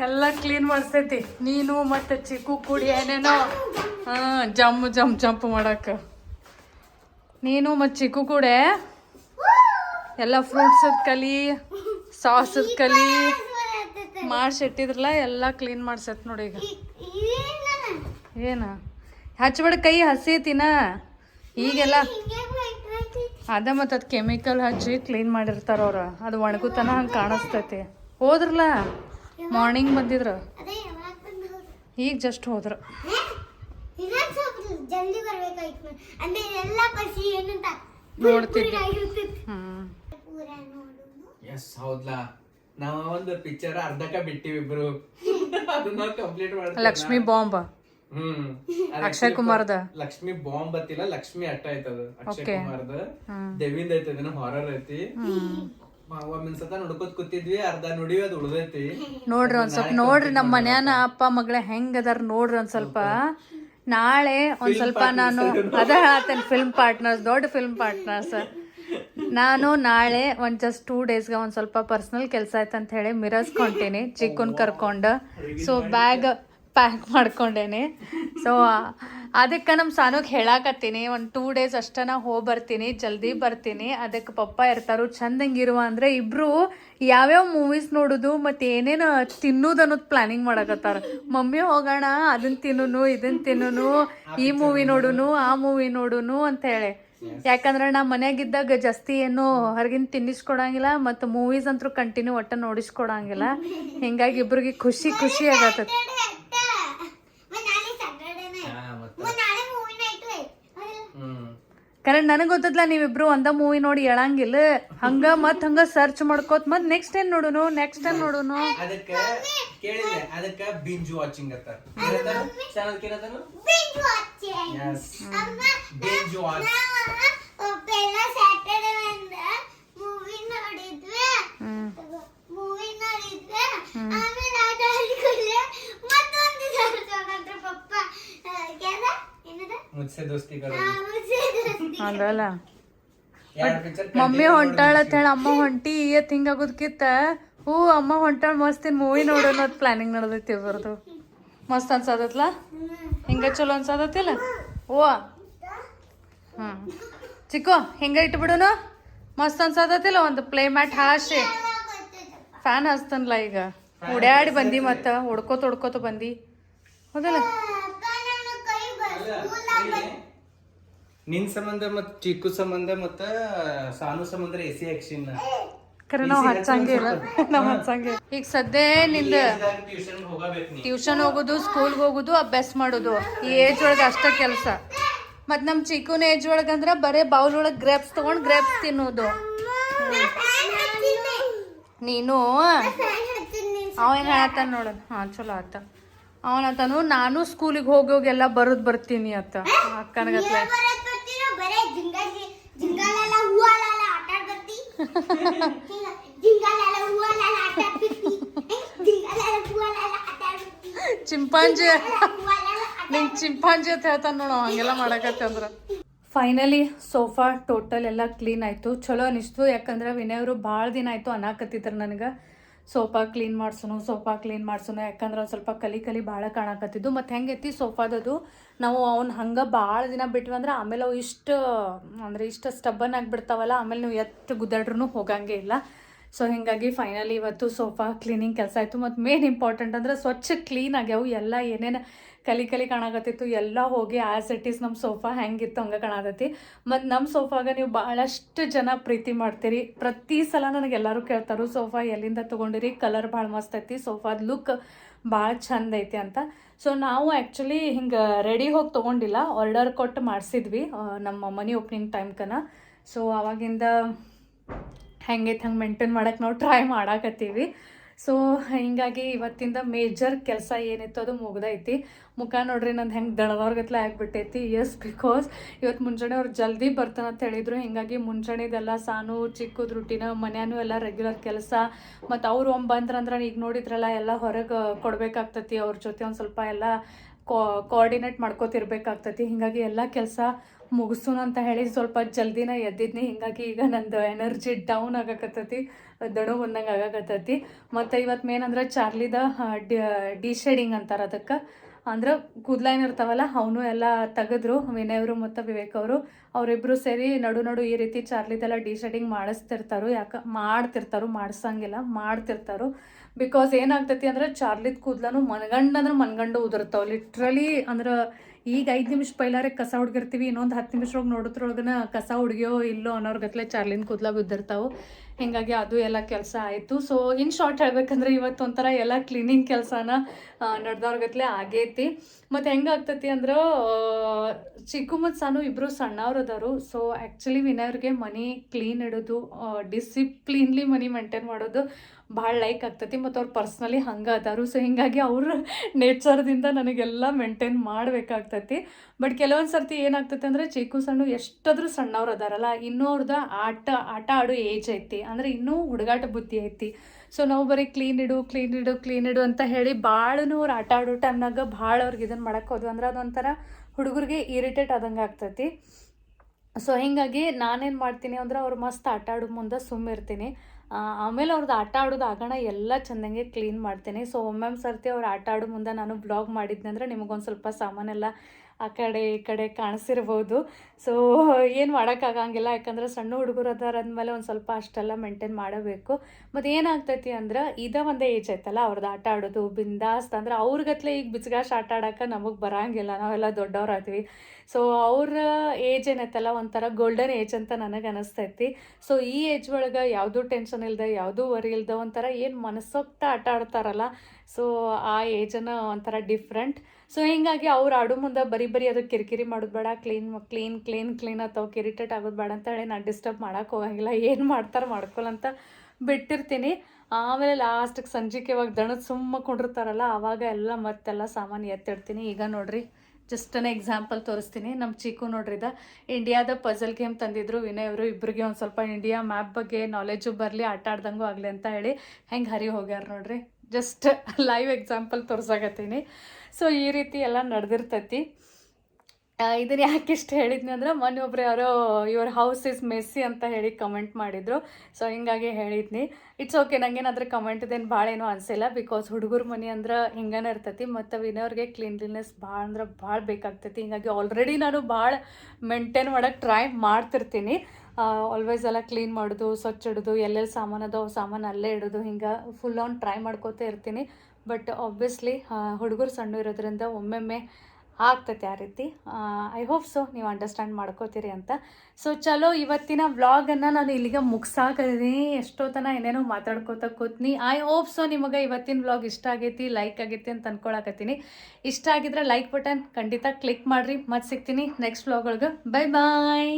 ಎಲ್ಲ ಕ್ಲೀನ್ ಮಾಡಿಸ್ತೈತಿ ನೀನು ಮತ್ತು ಚಿಕ್ಕು ಕುಡಿ ಏನೇನೋ. ಹಾಂ ಜಂಪ್ ಜಂಪ್ ಜಂಪ್ ಮಾಡಕ್ಕೆ. ನೀನು ಮತ್ತು ಚಿಕ್ಕು ಕೂಡ? ಎಲ್ಲ ಫ್ರೂಟ್ಸದ ಕಲಿ ಸಾಸದ ಕಲಿ ಮಾಡಿಸಿಟ್ಟಿದ್ರಲ್ಲ ಎಲ್ಲ ಕ್ಲೀನ್ ಮಾಡ್ಸತ್ ನೋಡಿ ಈಗ. ಏನು? ಹಚ್ಬೇಡ ಕೈ ಹಸಿ ಐತಿನ ಈಗೆಲ್ಲ ಅದ ಮತ್ತು ಅದು ಕೆಮಿಕಲ್ ಹಚ್ಚಿ ಕ್ಲೀನ್ ಮಾಡಿರ್ತಾರ ಅವ್ರು. ಅದು ಒಣಗುತನ ಹಂಗೆ ಕಾಣಿಸ್ತೈತಿ. ಹೋದ್ರಲ್ಲ? ಮಾರ್ನಿಂಗ್ ಬಂದಿದ್ರು. ಈಗ ಜಸ್ಟ್ ಹೋದ್ರು. ಜಲ್ದಿ ಬರ್ಬೇಕಾಯ್ತು. ಅಂದ್ರೆ ಎಲ್ಲ ಪಸಿ ಏನಂತ ನೋಡ್ತಿದ್ದೆ. ಪೂರ ನೋಡುನು ಎಸ್ ಹೌದ್ಲಾ? ನಾವು ಒಂದು ಪಿಕ್ಚರ್ ಅರ್ಧಕ ಬಿಟ್ಟಿವಿ ಇಬ್ರು. ಅದನ್ನ ಕಂಪ್ಲೀಟ್ ಮಾಡ್ತೀವಿ ಲಕ್ಷ್ಮಿ ಬಾಂಬ್. ಹ್ಮ್. ಅಕ್ಷಯ್ ಕುಮಾರ್ದ? ಲಕ್ಷ್ಮಿ ಬಾಂಬ್ ಅತ್ತಿಲ್ಲ ಲಕ್ಷ್ಮಿ ಅಟ್ಟ ಐತದ. ಅಕ್ಷಯ್. ಕುಮಾರ್ದ. ದೇವಿಂದ ಐತಿ ಅದನ್ನ ಹಾರರ್ ಐತಿ. ಒಮ್ಮನ್ ಸತ ನೋಡ್ಕೋತ್ ಕೂತಿದ್ವಿ ಅರ್ಧ ನುಡಿ ಅದು ಉಳ್ದೈತಿ. ನೋಡ್ರಿ ಒಂದ್ ಸ್ವಲ್ಪ ನೋಡ್ರಿ ನಮ್ಮ ಮನ್ಯಾನ ಅಪ್ಪ ಮಗಳ ಹೆಂಗ್ ಅದಾರ ನೋಡ್ರಿ ಒಂದ್ ಸ್ವಲ್ಪ. ನಾಳೆ ಒಂದು ಸ್ವಲ್ಪ ನಾನು [laughs] ಅದೇ ಹೇಳ್ತೇನೆ ಫಿಲ್ಮ್ ಪಾರ್ಟ್ನರ್ಸ್ ದೊಡ್ಡ ಫಿಲ್ಮ್ ಪಾರ್ಟ್ನರ್ಸ್ ನಾನು ನಾಳೆ ಒಂದು ಜಸ್ಟ್ ಟೂ ಡೇಸ್ಗೆ ಒಂದು ಸ್ವಲ್ಪ ಪರ್ಸನಲ್ ಕೆಲಸ ಆಯ್ತು ಅಂತ ಹೇಳಿ ಮಿರಸ್ಕೊಂತೀನಿ ಚಿಕ್ಕನ್ ಕರ್ಕೊಂಡು. ಸೊ ಬ್ಯಾಗ್ ಪ್ಯಾಕ್ ಮಾಡ್ಕೊಂಡೇನೆ. ಸೊ ಅದಕ್ಕೆ ನಮ್ಮ ಸಾನೋಗೆ ಹೇಳಾಕತ್ತೀನಿ ಒಂದು ಟೂ ಡೇಸ್ ಅಷ್ಟನ ಹೋಗಿ ಬರ್ತೀನಿ ಜಲ್ದಿ ಬರ್ತೀನಿ ಅದಕ್ಕೆ ಪಪ್ಪ ಇರ್ತಾರು ಚಂದಂಗಿರುವ ಅಂದರೆ ಇಬ್ಬರು ಯಾವ್ಯಾವ ಮೂವೀಸ್ ನೋಡೋದು ಮತ್ತು ಏನೇನು ತಿನ್ನೋದು ಅನ್ನೋದು ಪ್ಲಾನಿಂಗ್ ಮಾಡಕತ್ತಾರ. ಮಮ್ಮಿ ಹೋಗೋಣ ಅದನ್ನ ತಿನ್ನು ಇದನ್ನ ತಿನ್ನು ಈ ಮೂವಿ ನೋಡುನು ಆ ಮೂವಿ ನೋಡುನು ಅಂತ ಹೇಳಿ. ಯಾಕಂದ್ರೆ ನಾ ಮನ್ಯಾಗಿದ್ದಾಗ ಜಾಸ್ತಿ ಏನು ಹೊರಗಿನ ತಿನ್ನಿಸ್ಕೊಡಂಗಿಲ್ಲ ಮತ್ತು ಮೂವೀಸ್ ಅಂತೂ ಕಂಟಿನ್ಯೂ ಒಟ್ಟ ನೋಡಿಸ್ಕೊಡಂಗಿಲ್ಲ. ಹಿಂಗಾಗಿ ಇಬ್ರಿಗೆ ಖುಷಿ ಖುಷಿ ಆಗತ್ತೈತಿ ಮತ್ತ್ ನಾಳೆ ಸ್ಯಾಟರ್ಡೇನೆ ಹಾ, ಮತ್ತೆ ಮತ್ತ್ ನಾಳೆ ಮೂವಿ ನೈಟ್ ಹ್ಮ್ ಕರೆಕ್ಟ್ ನನಗೆ ಗೊತ್ತದ್ಲ ನೀವಿಬ್ರು ಒಂದ ಮೂವಿ ನೋಡಿ ಹೇಳಂಗಿಲ್ಲ. ಹಂಗ ಮತ್ ಹಂಗ ಸರ್ಚ್ ಮಾಡ್ಕೋತ ಮತ್ ನೆಕ್ಸ್ಟ್ ಏನ್ ನೋಡುನು? ನೆಕ್ಸ್ಟ್ ಏನ್ ನೋಡುನು? ಅದಕ್ಕೆ ಕೇಳಿದೆ ಅದಕ್ಕ ಬಿಂಜ್ ವಾಚಿಂಗ್ ಅಂತ. Channel ಕೇಳದನು binge watching yes binge watch ಪೆಲ್ಲ Saturday ಒಂದ ಮೂವಿ ನೋಡಿದ್ವಿ ಮೂವಿ ನೋಡಿದ್ವಿ ಆಮೇಲೆ ಅದಾದ್ಮೇಲೆ ಮತ್ತೊಂದು ಸರ್ಕೊಂಡ್ರು ಪಪ್ಪ ಕೇಳ ಏನದ ಮುಚ್ಚೆ ದೋಸ್ತಿ ಕರೋ ಆ, ಮುಚ್ಚೆ ದೋಸ್ತಿ. ಅಲ್ಲಲ್ಲ ಎರಡು ಪಿಕ್ಚರ್ ಮಮ್ಮಿ ಹೊಂಟಾಳ ಅಂತ ಹೇಳಿ ಅಮ್ಮ ಹೊಂಟಿ ಇವತ್ ಹಿಂಗಾಗೋದ್ಕಿತ್ತ ಹೂ ಅಮ್ಮ ಹೊಂಟಾಳ ಮಸ್ತ್ ಮೂವಿ ನೋಡೋಣ ಅಂತ ಪ್ಲಾನಿಂಗ್ ನಡೆದೈತಿ ಬರ್ದು ಮಸ್ತ್ ಅನ್ಸದತ್ಲ ಹಿಂಗ ಚಲೋ ಅನ್ಸದತ್ತಿಲ್ಲ ಓ ಹ್ಮ್. ಚಿಕ್ಕು ಹಿಂಗ ಇಟ್ಬಿಡುನು? ಮಸ್ತ್ ಅನ್ಸದತ್ತಿಲ್ಲ ಒಂದು ಪ್ಲೇ ಮ್ಯಾಟ್ ಹಾಸಿ ಫ್ಯಾನ್ ಹಚ್ತನ್ಲ ಈಗ. ಉಡ್ಯಾಡಿ ಬಂದಿ ಮತ್ತ ಹೊಡ್ಕೋತ ಹೊಡ್ಕೋತ ಬಂದಿ. ಹೌದಲ್ಲ ಅಪ್ಪ, ನನ್ನ ಕೈ ಬಸ್ ಸ್ಕೂಲಾಗ್ ಬಂದ್- ನಿನ್ ಸಂಬಂಧ ಮತ್ ಚಿಕ್ಕು ಸಂಬಂಧ ಮತ್ತ ಸಾನು ಸಂಬಂಧ ಎಸಿ ಖರೆ ನಾವು ಹಚ್ಚಂಗೆ ಇಲ್ಲ. [laughs] ನಾವು ಹಚ್ಚಂಗೆ ಈಗ ಸದ್ಯ ನಿಂದ ಟ್ಯೂಷನ್ ಹೋಗುದು ಟ್ಯೂಷನ್ ಹೋಗೋದು ಸ್ಕೂಲ್ಗೆ ಹೋಗೋದು ಅಭ್ಯಾಸ ಮಾಡೋದು. ಈ ಏಜ್ ಒಳಗೆ ಅಷ್ಟ ಕೆಲಸ. ಮತ್ ನಮ್ಮ ಚಿಕ್ಕನ ಏಜ್ ಒಳಗೆ ಅಂದ್ರ ಬರೇ ಬೌಲ್ ಒಳಗೆ ಗ್ರೇಪ್ಸ್ ತಗೊಂಡ್ ಗ್ರೇಪ್ಸ್ ತಿನ್ನೋದು. ನೀನು? ಅವ ಏನು ಹೇಳತ್ತಾನ ನೋಡು. ಹಾಂ ಚಲೋ ಆತ. ಅವನತನು ನಾನು ಸ್ಕೂಲಿಗೆ ಹೋಗಿ ಹೋಗಿ ಎಲ್ಲ ಬರೋದು ಬರ್ತೀನಿ? ಅತ್ತ ಅಕ್ಕನಗತ್ಲೆ [laughs] ಚಿಂಪಾಂಜಿ ನಿಂಗೆ ಚಿಂಪಾಂಜಿ ಅಂತ ಹೇಳ್ತಾನೆ ನೋಡು ಹಂಗೆಲ್ಲ ಮಾಡಕತ್ತೆ ಅಂದ್ರ. ಫೈನಲಿ ಸೋಫಾ ಟೋಟಲ್ ಎಲ್ಲ ಕ್ಲೀನ್ ಆಯಿತು. ಚಲೋ ಅನಿಸ್ತು. ಯಾಕಂದ್ರೆ ವಿನಯ್ ಅವರು ಭಾಳ ದಿನ ಆಯಿತು ಅನ್ನಾಕತ್ತಿದ್ರು ನನಗೆ. ಸೋಫಾ ಕ್ಲೀನ್ ಮಾಡ್ಸೋನು, ಸೋಫಾ ಕ್ಲೀನ್ ಮಾಡ್ಸೋನು, ಯಾಕಂದ್ರೆ ಒಂದು ಸ್ವಲ್ಪ ಕಲಿ ಕಲಿ ಭಾಳ ಕಾಣಕತ್ತಿದ್ದು. ಮತ್ತು ಹೆಂಗೈತಿ ಸೋಫಾದದು, ನಾವು ಅವ್ನು ಹಂಗೆ ಭಾಳ ದಿನ ಬಿಟ್ವಿ ಅಂದ್ರೆ ಆಮೇಲೆ ಅವು ಇಷ್ಟು, ಅಂದರೆ ಇಷ್ಟು ಸ್ಟಬ್ಬನ್ ಆಗಿಬಿಡ್ತಾವಲ್ಲ, ಆಮೇಲೆ ನೀವು ಎತ್ತು ಗುದ್ದಾಡ್ರೂ ಹೋಗಂಗೆ ಇಲ್ಲ. ಸೊ ಹೀಗಾಗಿ ಫೈನಲಿ ಇವತ್ತು ಸೋಫಾ ಕ್ಲೀನಿಂಗ್ ಕೆಲಸ ಆಯಿತು. ಮತ್ತು ಮೇನ್ ಇಂಪಾರ್ಟೆಂಟ್ ಅಂದ್ರೆ ಸ್ವಚ್ಛ ಕ್ಲೀನ್ ಆಗ್ಯಾವು. ಎಲ್ಲ ಏನೇನು ಕಲಿ ಕಲಿ ಕಾಣಕತ್ತಿತ್ತು. ಎಲ್ಲ ಹೋಗಿ ಆ್ಯಸ್ ಇಟ್ ಈಸ್ ನಮ್ಮ ಸೋಫಾ ಹೆಂಗಿತ್ತು ಹಂಗೆ ಕಾಣತೈತಿ ಮತ್ತು ನಮ್ಮ ಸೋಫಾಗ ನೀವು ಭಾಳಷ್ಟು ಜನ ಪ್ರೀತಿ ಮಾಡ್ತೀರಿ. ಪ್ರತಿ ಸಲ ನನಗೆ ಎಲ್ಲರೂ ಕೇಳ್ತಾರೆ ಸೋಫಾ ಎಲ್ಲಿಂದ ತೊಗೊಂಡಿರಿ? ಕಲರ್ ಭಾಳ ಮಸ್ತ್ ಐತಿ. ಸೋಫಾದ ಲುಕ್ ಭಾಳ ಚಂದ ಐತಿ ಅಂತ. ಸೊ ನಾವು ಆ್ಯಕ್ಚುಲಿ ಹಿಂಗೆ ರೆಡಿ ಹೋಗಿ ತೊಗೊಂಡಿಲ್ಲ. ಆರ್ಡರ್ ಕೊಟ್ಟು ಮಾಡಿಸಿದ್ವಿ ನಮ್ಮ ಮನಿ ಓಪನಿಂಗ್ ಟೈಮ್ಕನ ಸೊ ಅವಾಗಿಂದ ಹೆಂಗೈತೆ ಹಂಗೆ ಮೇಂಟೈನ್ ಮಾಡೋಕ್ಕೆ ನಾವು ಟ್ರೈ ಮಾಡಾಕತ್ತೀವಿ. ಸೊ ಹಿಂಗಾಗಿ ಇವತ್ತಿಂದ ಮೇಜರ್ ಕೆಲಸ ಏನಿತ್ತು ಅದು ಮುಗ್ದೈತಿ. ಮುಖ ನೋಡ್ರಿ, ನಂದು ಹೆಂಗೆ ದಣದವ್ರಗತ್ಲೆ ಆಗಿಬಿಟ್ಟೈತಿ. ಎಸ್ ಬಿಕಾಸ್ ಇವತ್ತು ಮುಂಜಾನೆ ಅವ್ರು ಜಲ್ದಿ ಅಂತ ಹೇಳಿದ್ರು. ಹಿಂಗಾಗಿ ಮುಂಜಾನೆದೆಲ್ಲ ಸಾನು, ಚಿಕ್ಕದ ರುಟೀನ ಮನೆಯೂ ಎಲ್ಲ ರೆಗ್ಯುಲರ್ ಕೆಲಸ. ಮತ್ತು ಅವ್ರು ಒಮ್ಮೆ ಬಂದ್ರಂದ್ರೆ ಈಗ ನೋಡಿದ್ರಲ್ಲ, ಎಲ್ಲ ಹೊರಗೆ ಕೊಡಬೇಕಾಗ್ತತಿ. ಅವ್ರ ಜೊತೆ ಒಂದು ಸ್ವಲ್ಪ ಎಲ್ಲ ಕೋಆರ್ಡಿನೇಟ್ ಮಾಡ್ಕೋತಿರ್ಬೇಕಾಗ್ತತಿ. ಹಿಂಗಾಗಿ ಎಲ್ಲ ಕೆಲಸ ಮುಗಿಸೋಣ ಅಂತ ಹೇಳಿ ಸ್ವಲ್ಪ ಜಲ್ದಿನ ಎದ್ದಿದ್ನಿ. ಹಿಂಗಾಗಿ ಈಗ ನಂದು ಎನರ್ಜಿ ಡೌನ್ ಆಗಕತ್ತೈತಿ ದಣು ಬಂದಂಗೆ ಆಗಕತ್ತೈತಿ. ಮತ್ತು ಇವತ್ತು ಮೇನ್ ಅಂದ್ರೆ ಚಾರ್ಲಿದ ಡಿ ಶೇಡಿಂಗ್ ಅಂತಾರೆ ಅದಕ್ಕೆ. ಅಂದ್ರೆ ಕೂದಲ ಏನಿರ್ತಾವಲ್ಲ ಅವನು ಎಲ್ಲ ತೆಗೆದ್ರು, ವಿನಯವರು ಮತ್ತು ವಿವೇಕ್ ಅವರು. ಅವರಿಬ್ಬರು ಸೇರಿ ನಡು ನಡು ಈ ರೀತಿ ಚಾರ್ಲಿದೆಲ್ಲ ಡಿ ಶೇಡಿಂಗ್ ಮಾಡಿಸ್ತಿರ್ತಾರು. ಯಾಕೆ, ಮಾಡ್ತಿರ್ತಾರು, ಮಾಡಿಸಂಗಿಲ್ಲ, ಮಾಡ್ತಿರ್ತಾರು. ಬಿಕಾಸ್ ಏನಾಗ್ತೈತಿ ಅಂದ್ರೆ ಚಾರ್ಲಿದ ಕೂದ್ಲನು ಮನ್ಗಂಡ್ ಅಂದ್ರೆ ಮನ್ಗಂಡು ಉದುರ್ತಾವೆ. ಲಿಟ್ರಲಿ ಅಂದ್ರೆ ಈಗ ಐದು ನಿಮಿಷ ಪೈಲಾರೆ ಕಸ ಹುಡ್ಗಿರ್ತೀವಿ, ಇನ್ನೊಂದು ಹತ್ತು ನಿಮಿಷದೊಳಗೆ ನೋಡೋದ್ರೊಳಗನ ಕಸ ಹುಡುಗಿಯೋ ಇಲ್ಲೋ ಅನ್ನೋರ್ಗತ್ಲೆ ಚಾರ್ಲಿನ ಕೂದ್ಲ ಬಿದ್ದಿರ್ತಾವೆ. ಹಿಂಗಾಗಿ ಅದು ಎಲ್ಲ ಕೆಲಸ ಆಯಿತು. ಸೊ ಇನ್ ಶಾರ್ಟ್ ಹೇಳ್ಬೇಕಂದ್ರೆ ಇವತ್ತು ಒಂಥರ ಎಲ್ಲ ಕ್ಲೀನಿಂಗ್ ಕೆಲಸನ ನಡೆದವ್ರಗತ್ಲೆ ಆಗೈತಿ. ಮತ್ತು ಹೆಂಗಾಗ್ತತಿ ಅಂದ್ರೆ ಚಿಕ್ಕು ಮತ್ತು ಸಾನು ಇಬ್ಬರು ಸಣ್ಣವ್ರು ಅದಾರು. ಸೊ ಆ್ಯಕ್ಚುಲಿ ವಿನಯವ್ರಿಗೆ ಮನಿ ಕ್ಲೀನ್ ಇಡೋದು ಡಿಸಿಪ್ಲೀನ್ಲಿ ಮನಿ ಮೇಂಟೈನ್ ಮಾಡೋದು ಭಾಳ ಲೈಕ್ ಆಗ್ತೈತಿ ಮತ್ತು ಅವ್ರು ಪರ್ಸ್ನಲಿ ಹಂಗೆ ಅದಾರು. ಸೊ ಹೀಗಾಗಿ ಅವ್ರ ನೇಚರ್ದಿಂದ ನನಗೆಲ್ಲ ಮೇಂಟೈನ್ ಮಾಡಬೇಕಾಗ್ತೈತಿ. ಬಟ್ ಕೆಲವೊಂದು ಸರ್ತಿ ಏನಾಗ್ತೈತೆ ಅಂದರೆ ಚಿಕ್ಕು ಸಣ್ಣ ಎಷ್ಟಾದ್ರೂ ಸಣ್ಣವ್ರು ಅದಾರಲ್ಲ, ಇನ್ನೂ ಅವ್ರದ್ದು ಆಟ ಆಟ ಆಡೋ ಏಜ್ ಐತಿ. ಅಂದರೆ ಇನ್ನೂ ಹುಡುಗಾಟ ಬುದ್ಧಿ ಐತಿ. ಸೊ ನಾವು ಬರೀ ಕ್ಲೀನ್ ಇಡು ಕ್ಲೀನ್ ಇಡು ಕ್ಲೀನ್ ಇಡು ಅಂತ ಹೇಳಿ ಭಾಳನೂ ಅವ್ರು ಆಟ ಆಡೋ ಟೈಮ್ನಾಗ ಭಾಳ ಅವ್ರಿಗೆ ಇದನ್ನು ಮಾಡಕ್ಕೆ ಹೋದ್ವು. ಅಂದ್ರೆ ಅದೊಂಥರ ಹುಡುಗರಿಗೆ ಇರಿಟೇಟ್ ಆದಂಗೆ ಆಗ್ತೈತಿ. ಸೊ ಹೀಗಾಗಿ ನಾನೇನು ಮಾಡ್ತೀನಿ ಅಂದ್ರೆ ಅವ್ರು ಮಸ್ತ್ ಆಟ ಆಡೋ ಮುಂದೆ ಸುಮ್ಮಿರ್ತೀನಿ. ಆಮೇಲೆ ಅವ್ರದ್ದು ಆಟ ಆಡೋದು ಆಗೋಣ ಎಲ್ಲ ಚೆಂದಂಗೆ ಕ್ಲೀನ್ ಮಾಡ್ತೇನೆ. ಸೊ ಒಮ್ಮೊಮ್ಮೆ ಸರ್ತಿ ಅವ್ರು ಆಟ ಆಡೋ ಮುಂದೆ ನಾನು ಬ್ಲಾಗ್ ಮಾಡಿದ್ನಂದ್ರೆ ನಿಮಗೊಂದು ಸ್ವಲ್ಪ ಸಾಮಾನೆಲ್ಲ ಆ ಕಡೆ ಈ ಕಡೆ ಕಾಣಿಸಿರ್ಬೋದು. ಸೊ ಏನು ಮಾಡೋಕ್ಕಾಗಂಗಿಲ್ಲ. ಯಾಕಂದ್ರೆ ಸಣ್ಣ ಹುಡುಗರು ಅದಾರ ಅಂದಮೇಲೆ ಒಂದು ಸ್ವಲ್ಪ ಅಷ್ಟೆಲ್ಲ ಮೇಂಟೈನ್ ಮಾಡಬೇಕು. ಮತ್ತು ಏನಾಗ್ತೈತಿ ಅಂದ್ರೆ ಇದ ಒಂದೇ ಏಜ್ ಐತಲ್ಲ ಅವ್ರದ್ದು ಆಟ ಆಡೋದು ಬಿಂದಾಸ್ತ ಅಂದ್ರೆ ಅವ್ರಿಗತ್ಲೆ ಈಗ ಬಿಚ್ಗಾಶ್ ಆಟ ಆಡೋಕೆ ನಮಗೆ ಬರೋಂಗಿಲ್ಲ. ನಾವೆಲ್ಲ ದೊಡ್ಡವ್ರು ಆದ್ವಿ. ಸೊ ಅವ್ರ ಏಜ್ ಏನೈತಲ್ಲ, ಒಂಥರ ಗೋಲ್ಡನ್ ಏಜ್ ಅಂತ ನನಗೆ ಅನಿಸ್ತೈತಿ. ಸೊ ಈ ಏಜ್ ಒಳಗೆ ಯಾವುದೂ ಟೆನ್ಷನ್ ಇಲ್ಲದೆ ಯಾವುದೂ ವರಿ ಇಲ್ಲದೆ ಒಂಥರ ಏನು ಮನಸ್ಸೋಗ್ತಾ ಆಟ ಆಡ್ತಾರಲ್ಲ. ಸೊ ಆ ಏಜನ್ನು ಒಂಥರ ಡಿಫ್ರೆಂಟ್ ಸೊ ಹಿಂಗಾಗಿ ಅವ್ರು ಆಡು ಮುಂದೆ ಬರೀ ಬರೀ ಅದಕ್ಕೆ ಕಿರಿಕಿರಿ ಮಾಡೋದು ಬೇಡ ಕ್ಲೀನ್ ಕ್ಲೀನ್ ಕ್ಲೀನ್ ಕ್ಲೀನ್ ಅಥವಾ ಕಿರಿಟೇಟ್ ಆಗೋದು ಬೇಡ ಅಂತ ಹೇಳಿ ನಾನು ಡಿಸ್ಟರ್ಬ್ ಮಾಡೋಕೆ ಹೋಗಂಗಿಲ್ಲ. ಏನು ಮಾಡ್ತಾರೆ ಮಾಡ್ಕೊಳಂತ ಬಿಟ್ಟಿರ್ತೀನಿ. ಆಮೇಲೆ ಲಾಸ್ಟಿಗೆ ಸಂಜೆಗೆ ಇವಾಗ ದಣದ ಸುಮ್ಮ ಕೊಂಡಿರ್ತಾರಲ್ಲ ಆವಾಗ ಎಲ್ಲ ಮತ್ತೆಲ್ಲ ಸಾಮಾನು ಎತ್ತಿಡ್ತೀನಿ. ಈಗ ನೋಡ್ರಿ ಜಸ್ಟ್ ಅನ್ ಎಕ್ಸಾಂಪಲ್ ತೋರಿಸ್ತೀನಿ. ನಮ್ಮ ಚೀಕು ನೋಡ್ರಿ ಇದ. ಇಂಡಿಯಾದ ಪಜಲ್ ಗೇಮ್ ತಂದಿದ್ರು ವಿನಯ್ ಅವರು. ಇಬ್ಬರಿಗೆ ಒಂದು ಸ್ವಲ್ಪ ಇಂಡಿಯಾ ಮ್ಯಾಪ್ ಬಗ್ಗೆ ನಾಲೆಜು ಬರಲಿ, ಆಟ ಆಡ್ದಂಗೂ ಆಗಲಿ ಅಂತ ಹೇಳಿ ಹೆಂಗೆ ಹರಿ ಹೋಗ್ಯಾರ ನೋಡ್ರಿ. ಜಸ್ಟ್ ಲೈವ್ ಎಕ್ಸಾಂಪಲ್ ತೋರ್ಸಾಕತ್ತೀನಿ. ಸೊ ಈ ರೀತಿ ಎಲ್ಲ ನಡೆದಿರ್ತೈತಿ. ಇದನ್ನ ಯಾಕೆ ಇಷ್ಟು ಹೇಳಿದ್ನಿ ಅಂದ್ರೆ, ಮೊನ್ನೆ ಒಬ್ರು ಯಾರೋ ಯುವರ್ ಹೌಸ್ ಇಸ್ ಮೆಸ್ಸಿ ಅಂತ ಹೇಳಿ ಕಮೆಂಟ್ ಮಾಡಿದ್ರು. ಸೊ ಹಿಂಗಾಗಿ ಹೇಳಿದ್ನಿ. ಇಟ್ಸ್ ಓಕೆ ನಂಗೇನಾದ್ರೂ ಕಮೆಂಟ್ ಇದೇನು ಭಾಳ ಏನೂ ಅನಿಸಿಲ್ಲ. ಬಿಕಾಸ್ ಹುಡುಗರ ಮನೆ ಅಂದ್ರೆ ಹಿಂಗನೇ ಇರ್ತೈತಿ. ಮತ್ತು ವಿನವ್ರಿಗೆ ಕ್ಲೀನ್ಲಿನೆಸ್ ಭಾಳ ಅಂದ್ರೆ ಭಾಳ ಬೇಕಾಗ್ತೈತಿ. ಹಿಂಗಾಗಿ ಆಲ್ರೆಡಿ ನಾನು ಭಾಳ ಮೇಂಟೈನ್ ಮಾಡೋಕ್ಕೆ ಟ್ರೈ ಮಾಡ್ತಿರ್ತೀನಿ. ಆಲ್ವೇಸ್ ಎಲ್ಲ ಕ್ಲೀನ್ ಮಾಡೋದು, ಸ್ವಚ್ಛ ಇಡೋದು, ಎಲ್ಲೆಲ್ಲಿ ಸಾಮಾನು ಅದಾವ ಸಾಮಾನು ಅಲ್ಲೇ ಇಡೋದು, ಹಿಂಗೆ ಫುಲ್ ಆನ್ ಟ್ರೈ ಮಾಡ್ಕೋತಾ ಇರ್ತೀನಿ. ಬಟ್ ಆಬ್ವಿಯಸ್ಲಿ ಹುಡುಗರು ಸಣ್ಣ ಇರೋದ್ರಿಂದ ಒಮ್ಮೊಮ್ಮೆ ಆಗ್ತೈತೆ ಆ ರೀತಿ. ಐ ಹೋಪ್ ಸೊ ನೀವು ಅಂಡರ್ಸ್ಟ್ಯಾಂಡ್ ಮಾಡ್ಕೋತೀರಿ ಅಂತ. ಸೊ ಚಲೋ ಇವತ್ತಿನ ವ್ಲಾಗನ್ನು ನಾನು ಇಲ್ಲಿಗೆ ಮುಗ್ಸಾಕದೀನಿ. ಎಷ್ಟೋ ತನ ಏನೇನೋ ಮಾತಾಡ್ಕೋತ ಕೂತ್ನಿ. ಐ ಹೋಪ್ ಸೊ ನಿಮಗೆ ಇವತ್ತಿನ ವ್ಲಾಗ್ ಇಷ್ಟ ಆಗೈತಿ ಲೈಕ್ ಆಗೈತಿ ಅಂತ ಅಂದ್ಕೊಳಕತ್ತೀನಿ ಇಷ್ಟ ಆಗಿದ್ರೆ ಲೈಕ್ ಬಟನ್ ಖಂಡಿತ ಕ್ಲಿಕ್ ಮಾಡಿರಿ. ಮತ್ತೆ ಸಿಗ್ತೀನಿ ನೆಕ್ಸ್ಟ್ ವ್ಲಾಗ್ ಒಳಗೆ. Bye bye